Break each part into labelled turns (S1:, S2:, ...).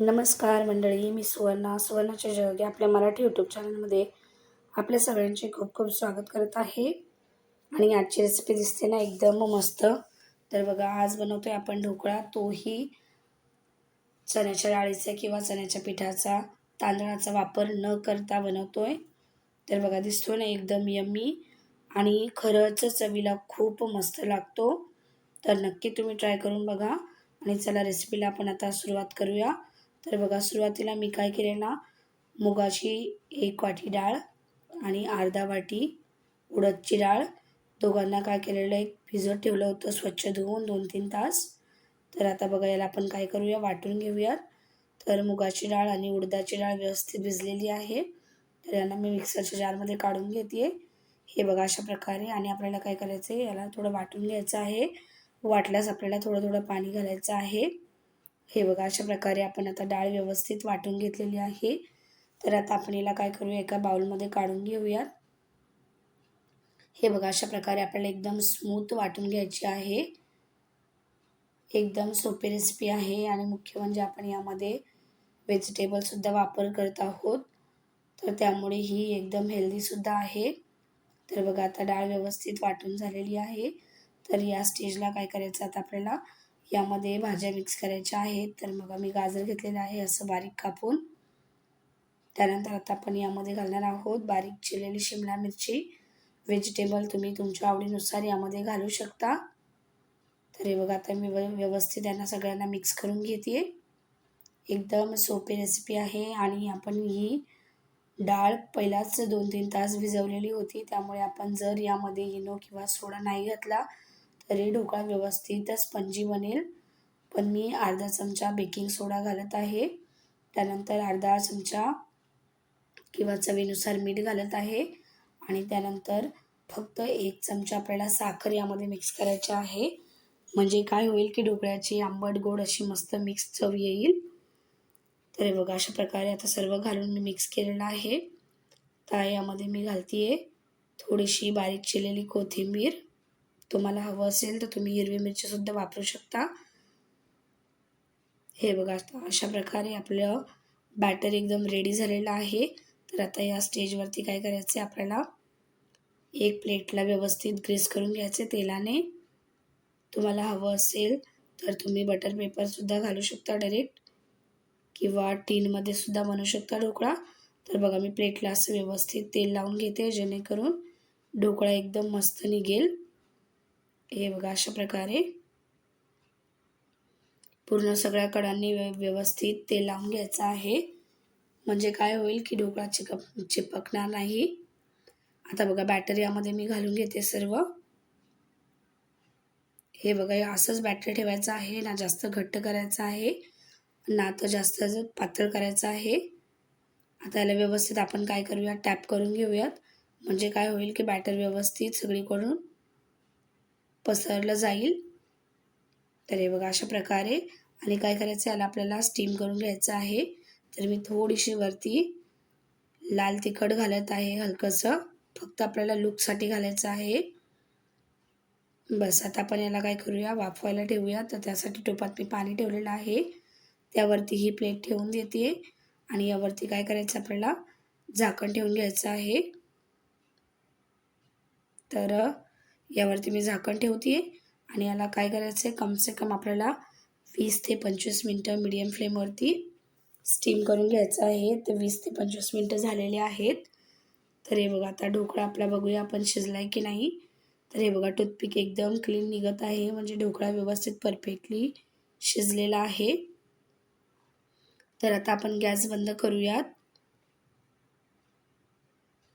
S1: नमस्कार मंडळी मी सुवर्णा. सुवर्णाच्या जग या आपल्या मराठी यूट्यूब चॅनलमध्ये आपल्या सगळ्यांचे खूप खूप स्वागत करत आहे. आणि आजची रेसिपी दिसते ना एकदम मस्त. तर बघा आज बनवतो आहे आपण ढोकळा. तोही चण्याच्या डाळीचा किंवा चण्याच्या पिठाचा तांदळाचा वापर न करता बनवतो आहे तर बघा दिसतो ना एकदम यम्मी आणि खरंच चवीला खूप मस्त लागतो. तर नक्की तुम्ही ट्राय करून बघा. आणि चला रेसिपीला आपण आता सुरुवात करूया. तर बघा सुरुवातीला मी काय केले ना मुगाची एक वाटी डाळ आणि अर्धा वाटी उडदची डाळ. दोघांना काय केलेलं एक भिजत ठेवलं होतं स्वच्छ धुवून दोन तीन तास. तर आता बघा याला आपण काय करूया वाटून घेऊयात. तर मुगाची डाळ आणि उडदाची डाळ व्यवस्थित भिजलेली आहे. तर यांना मी मिक्सरच्या जारमध्ये काढून घेते हे बघा अशा प्रकारे. आणि आपल्याला काय करायचं आहे याला थोडं वाटून घ्यायचं आहे. वाटल्यास आपल्याला थोडं थोडं पाणी घालायचं आहे. हे बघा अशा प्रकारे आपण आता डाळ व्यवस्थित वाटून घेतलेली आहे. तर आता आपण याला काय करूया एका बाउलमध्ये काढून घेऊयात. हे बघा अशा प्रकारे आपल्याला एकदम स्मूथ वाटून घ्यायची आहे. एकदम सोपी रेसिपी आहे आणि मुख्य म्हणजे आपण यामध्ये व्हेजिटेबलसुद्धा वापर करत आहोत. तर त्यामुळे ही एकदम हेल्दीसुद्धा आहे. तर बघा आता डाळ व्यवस्थित वाटून झालेली आहे. तर या स्टेजला काय करायचं आता आपल्याला यामध्ये भाज्या मिक्स करायच्या आहेत. तर मग मी गाजर घेतलेलं आहे असं बारीक कापून. त्यानंतर आता आपण यामध्ये घालणार आहोत बारीक चिरलेली शिमला मिरची. व्हेजिटेबल तुम्ही तुमच्या आवडीनुसार यामध्ये घालू शकता. तर हे बघा आता मी व्यवस्थित यांना सगळ्यांना मिक्स करून घेते एकदम सोपी रेसिपी आहे आणि आपण ही डाळ पहिलाच दोन तीन तास भिजवलेली होती. त्यामुळे आपण जर यामध्ये इनो किंवा सोडा नाही घातला तरी ढोकळा व्यवस्थित स्पंजी बनेल. पण मी अर्धा चमचा बेकिंग सोडा घालत आहे. त्यानंतर अर्धा चमचा किंवा चवीनुसार मीठ घालत आहे. आणि त्यानंतर फक्त एक चमचा आपल्याला साखर यामध्ये मिक्स करायची आहे. म्हणजे काय होईल की ढोकळ्याची आंबट गोड अशी मस्त मिक्स चव येईल. तर हे बघा अशा प्रकारे आता सर्व घालून मी मिक्स केलेलं आहे. तर यामध्ये मी घालते आहे थोडीशी बारीक चिरलेली कोथिंबीर. तुम्हाला हवं असेल तर तुम्ही हिरवी मिरचीसुद्धा वापरू शकता. हे बघा अशा प्रकारे आपलं बॅटर एकदम रेडी झालेलं आहे. तर आता या स्टेजवरती काय करायचं आहे आपल्याला एक प्लेटला व्यवस्थित ग्रीस करून घ्यायचे तेलाने. तुम्हाला हवं असेल तर तुम्ही बटर पेपरसुद्धा घालू शकता डायरेक्ट किंवा टीनमध्ये सुद्धा बनवू शकता ढोकळा. तर बघा मी प्लेटला असं व्यवस्थित तेल लावून घेते जेणेकरून ढोकळा एकदम मस्त निघेल. हे बघा अशा प्रकारे पूर्ण सगळ्या कडांनी व्यवस्थित ते लावून घ्यायचं आहे. म्हणजे काय होईल की ढोकळा चिकप चिपकणार नाही. आता बघा बॅटर यामध्ये मी घालून घेते सर्व. हे बघा असंच बॅटर ठेवायचं आहे. ना जास्त घट्ट करायचं आहे. ना तर जास्त पातळ करायचं आहे. आता याला व्यवस्थित आपण काय करूया टॅप करून घेऊयात. म्हणजे काय होईल की बॅटर व्यवस्थित सगळीकडून पसरलं जाईल. तर हे बघा अशा प्रकारे. आणि काय करायचं याला आपल्याला स्टीम करून घ्यायचं आहे. तर मी थोडीशी वरती लाल तिखट घालत आहे हलकंसं. फक्त आपल्याला लुकसाठी घालायचं आहे. बस आता आपण याला काय करूया? वाफवायला ठेवूया. तर त्यासाठी टोपात मी पाणी ठेवलेलं आहे. त्यावरती ही प्लेट ठेवून देते. आणि यावरती काय करायचं? आपल्याला झाकण ठेवून घ्यायचं आहे. तर यावरती मी झाकण ठेवते आणि याला काय करायचं आहे कमसे कम आपल्याला वीस ते पंचवीस मिनटं मीडियम फ्लेमवरती स्टीम करून घ्यायचं आहे. तर वीस ते पंचवीस मिनटं झालेले आहेत. तर हे बघा आता ढोकळा आपला बघूया आपण शिजला आहे की नाही. तर हे बघा टूथपिक एकदम क्लीन निघत आहे. म्हणजे ढोकळा व्यवस्थित परफेक्टली शिजलेला आहे. तर आता आपण गॅस बंद करूयात.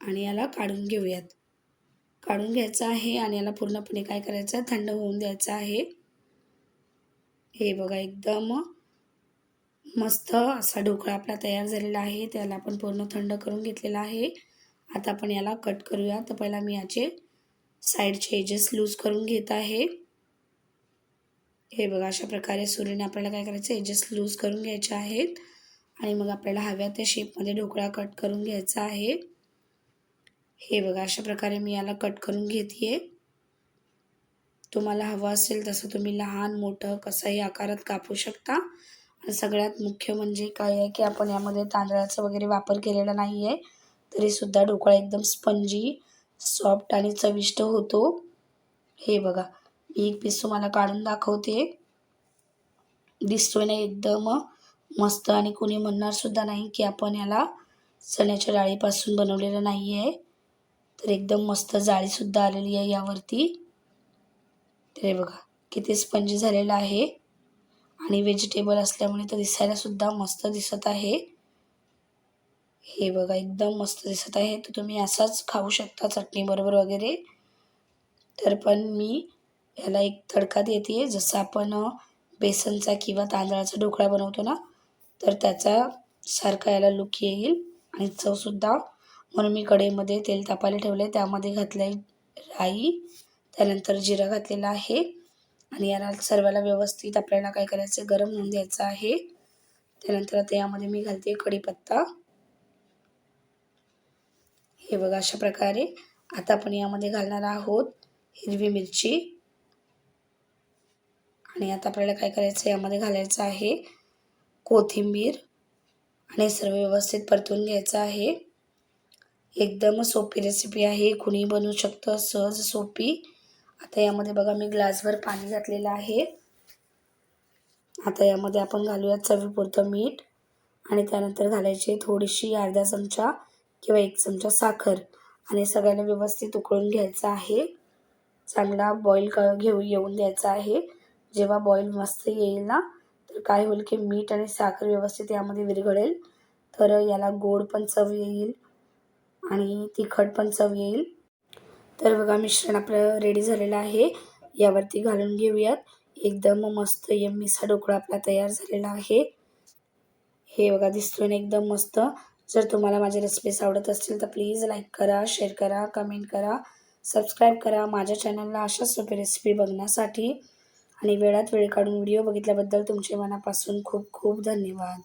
S1: आणि याला काढून घेऊयात. काढून घ्यायचं आहे आणि याला पूर्णपणे काय करायचं? आहे थंड होऊन द्यायचं आहे. हे बघा एकदम मस्त असा ढोकळा आपला तयार झालेला आहे. त्याला आपण पूर्ण थंड करून घेतलेला आहे. आता आपण याला कट करूया. तर पहिला मी याचे साईडचे एजेस लूज करून घेत आहे. हे बघा अशा प्रकारे सुरीने आपल्याला काय करायचं? एजेस लूज करून घ्यायचे आहेत. आणि मग आपल्याला हव्या त्या शेपमध्ये ढोकळा कट करून घ्यायचा आहे. हे बघा अशा प्रकारे मी याला कट करून घेते तुम्हाला हवं असेल तसं तुम्ही लहान मोठं कसंही आकारात कापू शकता. आणि सगळ्यात मुख्य म्हणजे काय आहे की आपण यामध्ये तांदळाचा वगैरे वापर केलेला नाही आहे तरीसुद्धा ढोकळा एकदम स्पंजी सॉफ्ट आणि चविष्ट होतो. हे बघा मी एक पीस तुम्हाला काढून दाखवते. दिसतोय ना एकदम मस्त आणि कोणी म्हणणार सुद्धा नाही की आपण याला चण्याच्या डाळीपासून बनवलेलं नाही आहे तर एकदम मस्त जाळीसुद्धा आलेली आहे यावरती. तर हे बघा किती स्पंजी झालेलं आहे. आणि व्हेजिटेबल असल्यामुळे तर दिसायलासुद्धा मस्त दिसत आहे. हे बघा एकदम मस्त दिसत आहे. तर तुम्ही असाच खाऊ शकता चटणीबरोबर वगैरे. तर पण मी याला एक तडका देते जसं आपण बेसनचा किंवा तांदळाचा ढोकळा बनवतो ना तर त्याचा सारखा याला लुक येईल. आणि चवसुद्धा म्हणून मी कढईमध्ये तेल तापायला ठेवलं आहे त्यामध्ये घातलं आहे राई त्यानंतर जिरा घातलेला आहे. आणि याला सर्वाला व्यवस्थित आपल्याला काय करायचं गरम होऊन द्यायचं आहे. त्यानंतर आता यामध्ये मी घालते कढीपत्ता. हे बघा अशा प्रकारे. आता आपण यामध्ये घालणार आहोत हिरवी मिरची. आणि आता आपल्याला काय करायचं यामध्ये घालायचं आहे कोथिंबीर. आणि सर्व व्यवस्थित परतून घ्यायचं आहे. एकदम सोपी रेसिपी आहे. कुणी बनवू शकतं. सहज सोपी. आता यामध्ये बघा मी ग्लासभर पाणी घातलेलं आहे. आता यामध्ये आपण घालूया चवीपुरतं मीठ आणि त्यानंतर घालायची थोडीशी अर्धा चमचा किंवा एक चमचा साखर. आणि सगळ्यांना व्यवस्थित उकळून घ्यायचं आहे. चांगला बॉईल क घेऊ येऊन द्यायचा आहे. जेव्हा बॉईल मस्त येईल ना तर काय होईल की मीठ आणि साखर व्यवस्थित यामध्ये विरघळेल. तर याला गोड पण चव येईल. आणि तिखट पण चव येईल. तर बघा मिश्रण आपलं रेडी झालेलं आहे. यावरती घालून घेऊयात. एकदम मस्त यम्मीसा ढोकळा आपला तयार झालेला आहे. हे बघा दिसतोय ना एकदम मस्त. जर तुम्हाला माझे रेसिपीज आवडत असतील तर प्लीज लाईक करा शेअर करा कमेंट करा. सबस्क्राईब करा. माझ्या चॅनलला अशाच सोपी रेसिपी बघण्यासाठी. आणि वेळात वेळ काढून व्हिडिओ बघितल्याबद्दल तुमचे मनापासून खूप खूप धन्यवाद.